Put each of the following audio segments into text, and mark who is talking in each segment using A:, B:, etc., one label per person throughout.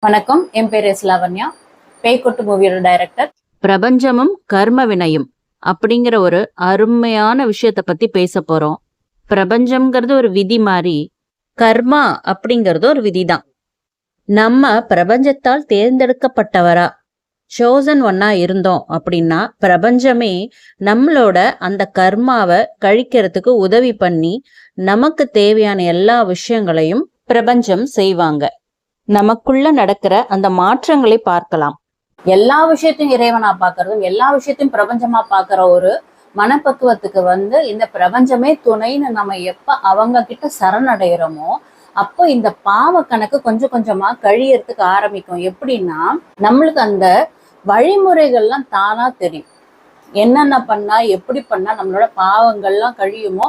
A: வணக்கம். என் பேர் எஸ் லாவண்யா பேய்கொட்டு மூவியோட டைரக்டர்.
B: பிரபஞ்சமும் கர்ம வினையும் அப்படிங்கிற ஒரு அருமையான விஷயத்த பத்தி பேச போறோம். பிரபஞ்சம்ங்கிறது ஒரு விதி மாதிரி கர்மா அப்படிங்கிறது ஒரு விதிதான். நம்ம பிரபஞ்சத்தால் தேர்ந்தெடுக்கப்பட்டவரா சோசன் ஒன்னா இருந்தோம் அப்படின்னா பிரபஞ்சமே நம்மளோட அந்த கர்மாவை கழிக்கிறதுக்கு உதவி பண்ணி நமக்கு தேவையான எல்லா விஷயங்களையும் பிரபஞ்சம் செய்வாங்க. நமக்குள்ள நடக்கிற அந்த மாற்றங்களை பார்க்கலாம்.
A: எல்லா விஷயத்தையும் இறைவனா பாக்குறதும் எல்லா விஷயத்தையும் பிரபஞ்சமா பாக்குற ஒரு மனப்பக்குவத்துக்கு வந்து இந்த பிரபஞ்சமே துணைன்னு நம்ம எப்ப அவங்க கிட்ட சரணடைகிறோமோ அப்போ இந்த பாவ கணக்கு கொஞ்சம் கொஞ்சமா கழியறதுக்கு ஆரம்பிக்கும். எப்படின்னா நம்மளுக்கு அந்த வழிமுறைகள்லாம் தானா தெரியும். என்னென்ன பண்ணா எப்படி பண்ணா நம்மளோட பாவங்கள்லாம் கழியுமோ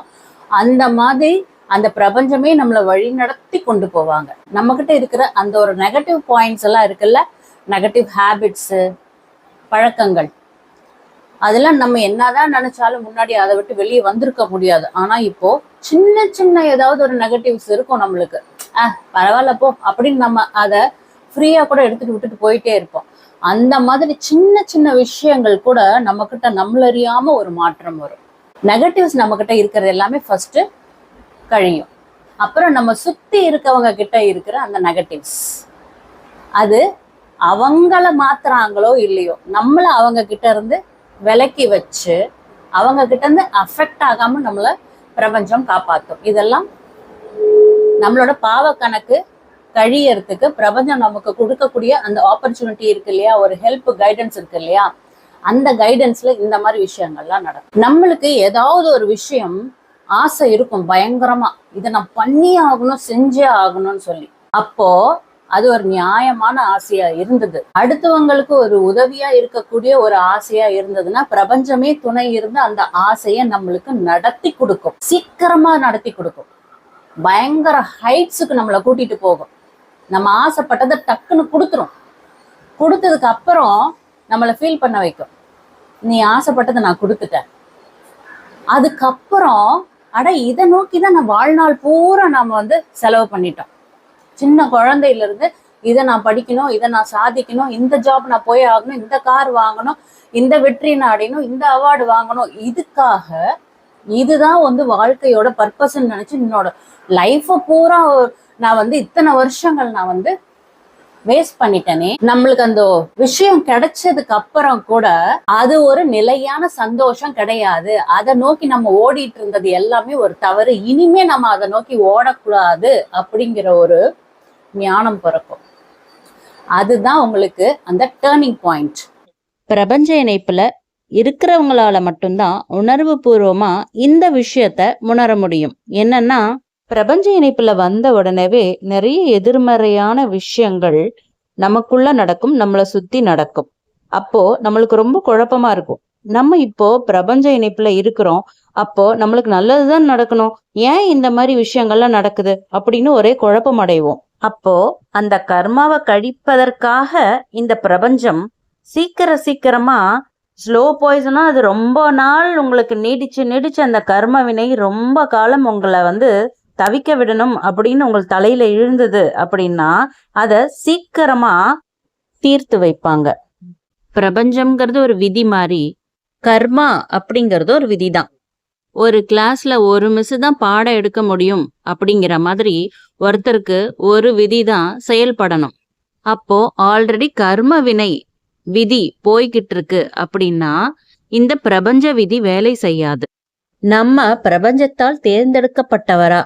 A: அந்த மாதிரி அந்த பிரபஞ்சமே நம்மளை வழி நடத்தி கொண்டு போவாங்க. நம்ம கிட்ட இருக்கிற அந்த ஒரு நெகட்டிவ் பாயிண்ட்ஸ் எல்லாம் இருக்குல்ல? நெகட்டிவ் ஹேபிட்ஸு பழக்கங்கள். அதெல்லாம் நம்ம என்னதான் நினைச்சாலும் முன்னாடி அதை விட்டு வெளியே வந்திருக்க முடியாது. ஆனா இப்போ சின்ன சின்ன ஏதாவது ஒரு நெகட்டிவ்ஸ் இருக்கும் நம்மளுக்கு. ஆஹ் பரவாயில்ல போ அப்படின்னு நம்ம அதை ஃப்ரீயா கூட எடுத்துட்டு விட்டுட்டு போயிட்டே இருப்போம். அந்த மாதிரி சின்ன சின்ன விஷயங்கள் கூட நம்ம கிட்ட நம்மளறியாம ஒரு மாற்றம் வரும். நெகட்டிவ்ஸ் நம்ம கிட்ட இருக்கிறது எல்லாமே ஃபர்ஸ்ட் கழியும். அப்புறம் நம்ம சுத்தி இருக்கவங்க கிட்ட இருக்கிற அந்த நெகட்டிவ்ஸ் அது அவங்கள மாத்துறாங்களோ இல்லையோ நம்மள அவங்க கிட்ட இருந்து விலக்கி வச்சு அவங்க கிட்ட இருந்து அஃபெக்ட் ஆகாம நம்மள பிரபஞ்சம் காப்பாற்றும் இதெல்லாம் நம்மளோட பாவ கணக்கு கழியறதுக்கு பிரபஞ்சம் நமக்கு கொடுக்கக்கூடிய அந்த ஆப்பர்ச்சுனிட்டி இருக்கு இல்லையா? ஒரு ஹெல்ப் கைடன்ஸ் இருக்கு இல்லையா? அந்த கைடன்ஸ்ல இந்த மாதிரி விஷயங்கள்லாம் நடக்கும். நம்மளுக்கு ஏதாவது ஒரு விஷயம் ஆசை இருக்கும் பயங்கரமா. இதை நான் பண்ணி ஆகணும் செஞ்சே ஆகணும்னு சொல்லி. அப்போ அது ஒரு நியாயமான ஆசையா இருந்தது. அடுத்தவங்களுக்கு ஒரு உதவியா இருக்கக்கூடிய ஒரு ஆசையா இருந்ததுன்னா பிரபஞ்சமே துணை இருந்து அந்த ஆசையை நம்மளுக்கு நடத்தி கொடுக்கும். சீக்கிரமா நடத்தி கொடுக்கும். பயங்கர ஹைட்ஸுக்கு நம்மளை கூட்டிட்டு போகும். நம்ம ஆசைப்பட்டதை டக்குன்னு கொடுத்துரும். கொடுத்ததுக்கு அப்புறம் நம்மளை ஃபீல் பண்ண வைக்கும். நீ ஆசைப்பட்டதை நான் கொடுத்துட்டேன். அதுக்கப்புறம் அட இதை நோக்கி தான் நான் வாழ்நாள் பூரா நாம வந்து செலவு பண்ணிட்டோம். சின்ன குழந்தையில இருந்து இதை நான் படிக்கணும் இதை நான் சாதிக்கணும் இந்த ஜாப் நான் போய் ஆகணும் இந்த கார் வாங்கணும் இந்த வெற்றி நான் அடையணும் இந்த அவார்டு வாங்கணும். இதுக்காக இதுதான் வந்து வாழ்க்கையோட பர்பஸ்ன்னு நினைச்சு என்னோட லைஃப்பை பூரா நான் வந்து இத்தனை வருஷங்கள் நான் வந்து வேஸ்ட் பண்ணிட்டனே. நம்மளுக்கு அந்த விஷயம் கிடைச்சதுக்கு அப்புறம் கூட அது ஒரு நிலையான சந்தோஷம் கிடையாது. அதை நோக்கி நம்ம ஓடிட்டு இருந்தது எல்லாமே ஒரு தவறு. இனிமே நம்ம அதை நோக்கி ஓடக்கூடாது அப்படிங்கிற ஒரு ஞானம் பிறக்கும். அதுதான் உங்களுக்கு அந்த டேர்னிங் பாயிண்ட்
B: பிரபஞ்ச இணைப்புல இருக்கிறவங்களால மட்டும்தான் உணர்வு பூர்வமா இந்த விஷயத்த உணர முடியும். என்னன்னா பிரபஞ்ச இணைப்புல வந்த உடனேவே நிறைய எதிர்மறையான விஷயங்கள் நமக்குள்ள நடக்கும் நம்மளை சுத்தி நடக்கும். அப்போ நம்மளுக்கு ரொம்ப குழப்பமா இருக்கும். நம்ம இப்போ பிரபஞ்ச இணைப்புல இருக்கிறோம். அப்போ நம்மளுக்கு நல்லதுதான் நடக்கணும். ஏன் இந்த மாதிரி விஷயங்கள்லாம் நடக்குது அப்படின்னு ஒரே குழப்பம் அடைவோம். அப்போ அந்த கர்மாவை கழிப்பதற்காக இந்த பிரபஞ்சம் சீக்கிர சீக்கிரமா ஸ்லோ பாய்சனா அது ரொம்ப நாள் உங்களுக்கு நீடிச்சு நீடிச்சு அந்த கர்ம வினை ரொம்ப காலம் உங்களை வந்து தவிக்க விடணும் அப்படின்னு உங்கள் தலையில எழுந்தது அப்படின்னா அதை சீக்கிரமா தீர்த்து வைப்பாங்க. பிரபஞ்சம்ங்கிறது ஒரு விதி மாதிரி கர்மா அப்படிங்கிறது ஒரு விதி தான் ஒரு கிளாஸ்ல ஒரு மிஸ் தான் பாடம் எடுக்க முடியும் அப்படிங்கிற மாதிரி ஒருத்தருக்கு ஒரு விதி தான் செயல்படணும். அப்போ ஆல்ரெடி கர்ம வினை விதி போய்கிட்டு இருக்கு அப்படின்னா இந்த பிரபஞ்ச விதி வேலை செய்யாது. நம்ம பிரபஞ்சத்தால் தேர்ந்தெடுக்கப்பட்டவரா?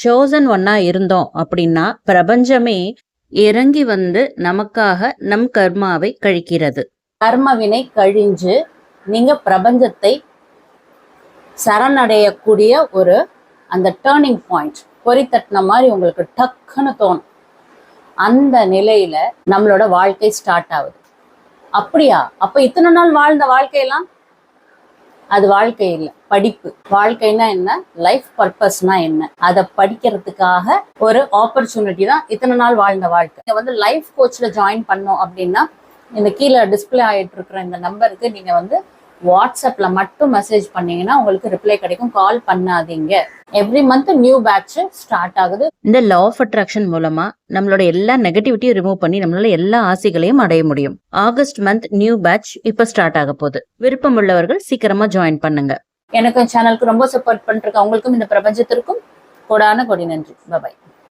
B: சோசன் ஒன்னா இருந்தோம் அப்படின்னா பிரபஞ்சமே இறங்கி வந்து நமக்காக நம் கர்மாவை கழிக்கிறது.
A: கர்மவினை கழிஞ்சு நீங்க பிரபஞ்சத்தை சரணடையக்கூடிய ஒரு அந்த டேர்னிங் பாயிண்ட் பொறி தட்டின மாதிரி உங்களுக்கு டக்குன்னு தோணும். அந்த நிலையில நம்மளோட வாழ்க்கை ஸ்டார்ட் ஆகுது. அப்படியா? அப்ப இத்தனை நாள் வாழ்ந்த வாழ்க்கையெல்லாம் அது வாழ்க்கை இல்லை படிப்பு. வாழ்க்கைனா என்ன? லைஃப் பர்பஸ்னா என்ன? அதை படிக்கிறதுக்காக ஒரு ஆப்பர்ச்சுனிட்டி தான் இத்தனை நாள் வாழ்ந்த வாழ்க்கை. நீங்க வந்து லைஃப் கோச்ல ஜாயின் பண்ணோம் அப்படின்னா இந்த கீழே டிஸ்பிளே ஆயிட்டு இருக்கிற இந்த நம்பருக்கு நீங்க வந்து வாட்ஸ்அப்ல மட்டும் மெசேஜ் பண்ணீங்கன்னா உங்களுக்கு ரிப்ளை கிடைக்கும். கால் பண்ணாதீங்க. Every month new batch start ஆகுது.
B: இந்த லா ஆஃப் அட்ராக்ஷன் மூலமா நம்மளோட எல்லா நெகட்டிவிட்டியும் ரிமூவ் பண்ணி நம்மளால எல்லா ஆசைகளையும் அடைய முடியும். ஆகஸ்ட் மந்த் நியூ பேட்ச் இப்ப ஸ்டார்ட் ஆக போகுது. விருப்பம் உள்ளவர்கள் சீக்கிரமா ஜாயின் பண்ணுங்க.
A: எனக்கும் சேனலுக்கு ரொம்ப சப்போர்ட் பண்ணிருக்கேன் உங்களுக்கும் இந்த பிரபஞ்சத்திற்கும் கொடான கொடி நன்றி. பாய்